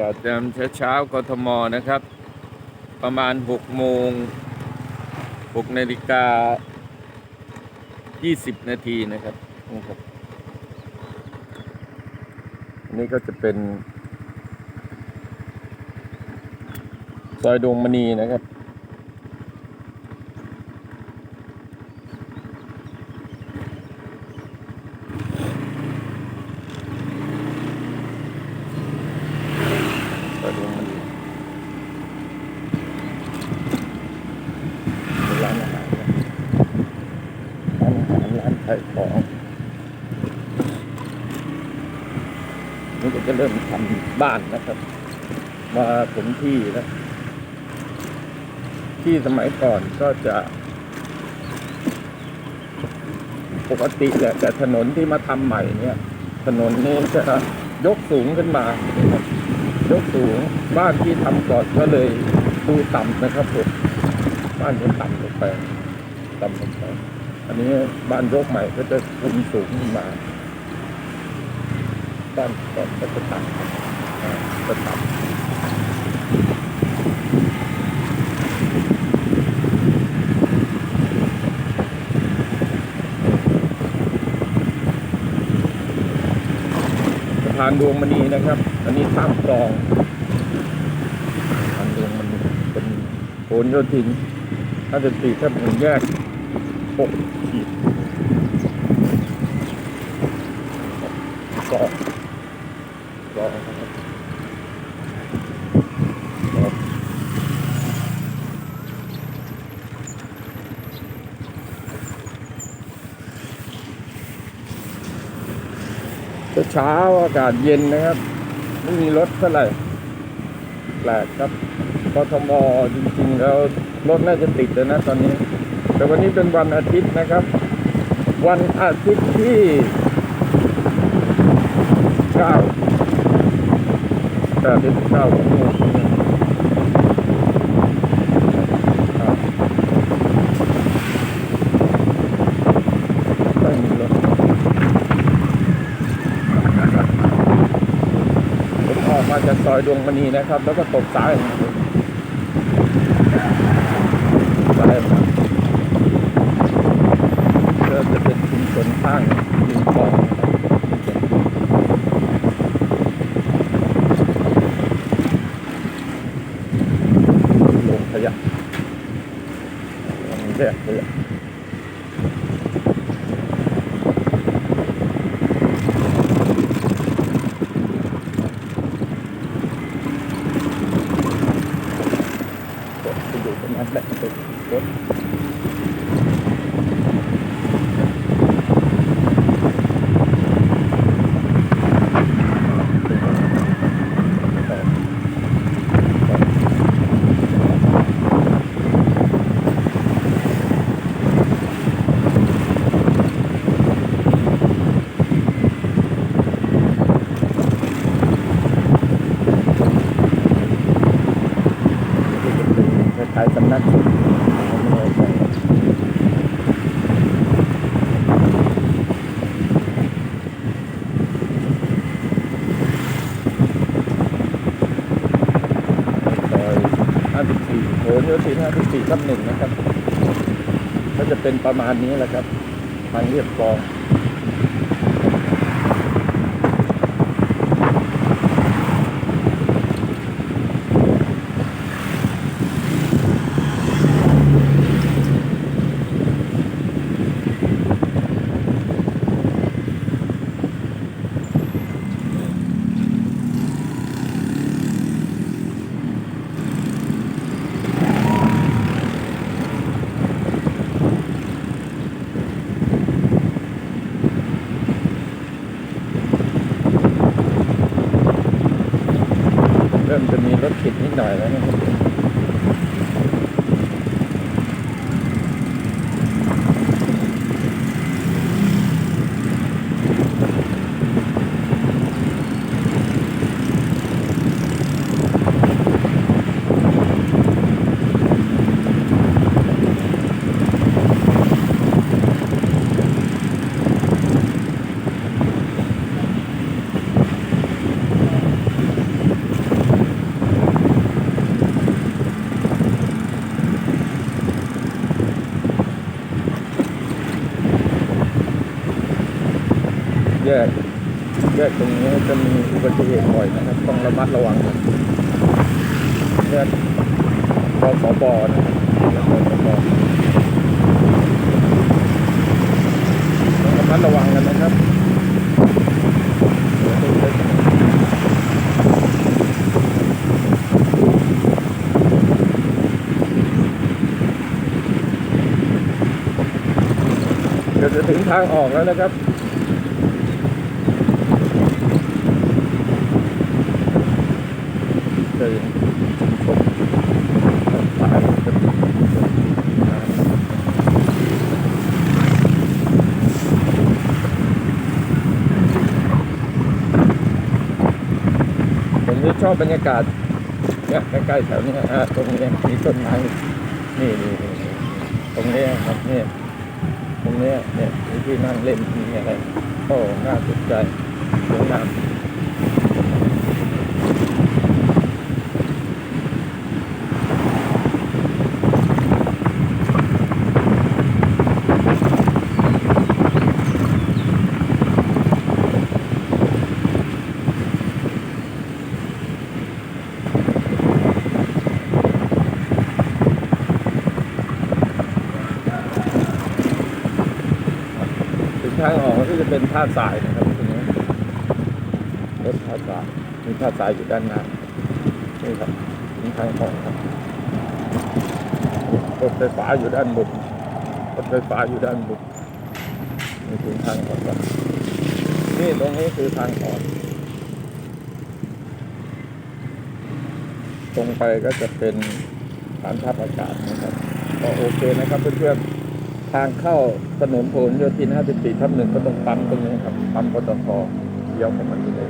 ากาศยามเช้าๆกทมนะครับ ประมาณ 6 โมง 6 นาฬิกา 20 นาทีนะครับนี่ครับ อันนี้ก็จะเป็น ซอยดวงมณีนะครับ ซอยดวงมณีเป็นร้านอาหารนะร้านอา หารร้ของนี่ก็จะเริ่มทำบ้านนะครับ มาผมที่แล้วที่สมัยก่อนก็จะ ปกติแหละแต่ถนนที่มาทำใหม่เนี่ย ถนนนี้จะยกสูงขึ้นมายกสูงบ้านที่ทำก่อนก็เลยดูต่ำนะครับผมบ้านจะต่ำลงไปต่ำลงไป อันนี้บ้านยกใหม่ก็จะคุมสูงขึ้นมา บ้านก่อนก็จะต่ำอ่าจะต่ำสะพานดวงมณีนะครับ อันนี้ข้ามคลองสะพานดวงมณีเป็นโผลโยธินถ้าจะตีถ้าเป็นแยก กขีดกองกองนะครับครับเช้าอากาศเย็นนะครับ ไม่มีรถเท่าไหร่แปลกครับกทมจริงๆแล้วรถน่าจะติดแล้วนะตอนนี้ แต่วันนี้เป็นวันอาทิตย์นะครับ วันอาทิตย์ที่เก้าแปดเดือนเก้าของเดือนครับไม่มีรถออกมาจากซอยดวงมณีนะครับ แล้วก็ตกซ้ายซ้ายมาก็จะ เป็นข้างริมคลองโรงขยะโรงแยกขยะ กดไปอยู่ตรงนั้นแหละกดกดคล้ายๆสำนักสงฆ์ไม่แน่ใจซอย54โหนยธิน54ทับหนึ่งนะครับ ก็จะเป็นประมาณนี้แหละครับ ทางเรียบคลอง เริ่มจะมีรถติดนิดหน่อยแล้วนะครับ ยกแยกตรงนี้จะมีอุบัติเหตุบ่อยนะครับ ต้องระมัดระวังนะแยกกสอบนะครับแล้วกสบต้องระมัดระวังกันนะครับเดี๋ยวจะถึงทางออกแล้วนะครับ เคยพบสายผมนี่ชอบบรรยากาศเนี่ยใกล้ๆแถวนี้ฮะตรงนี้มีต้นไม้นี่นี่ตรงนี้ครับเนี่ยตรงนี้เนี่ยมีที่นั่งเล่นมีอะไรโอ้น่าสนใจสวยงาม ทางออกก็จะเป็นท่าทรายนะครับตรงนี้รถท่าทรายมีท่าทรายอยู่ด้านหน้านี่ครับถึงทางออกครับรถไฟฟ้าอยู่ด้านบนรถไฟฟ้าอยู่ด้านบนนี่ถึงทางออกครับนี่ตรงนี้คือทางออกตรงไปก็จะเป็นฐานทัพอากาศนะครับก็โอเคนะครับเพื่อนๆ ทางเข้าถนนพหลโยธิน 54 ทับหนึ่งก็ต้องปั๊มตรงนี้ครับ ปั๊มปตทเลี้ยวเข้ามาที่เลย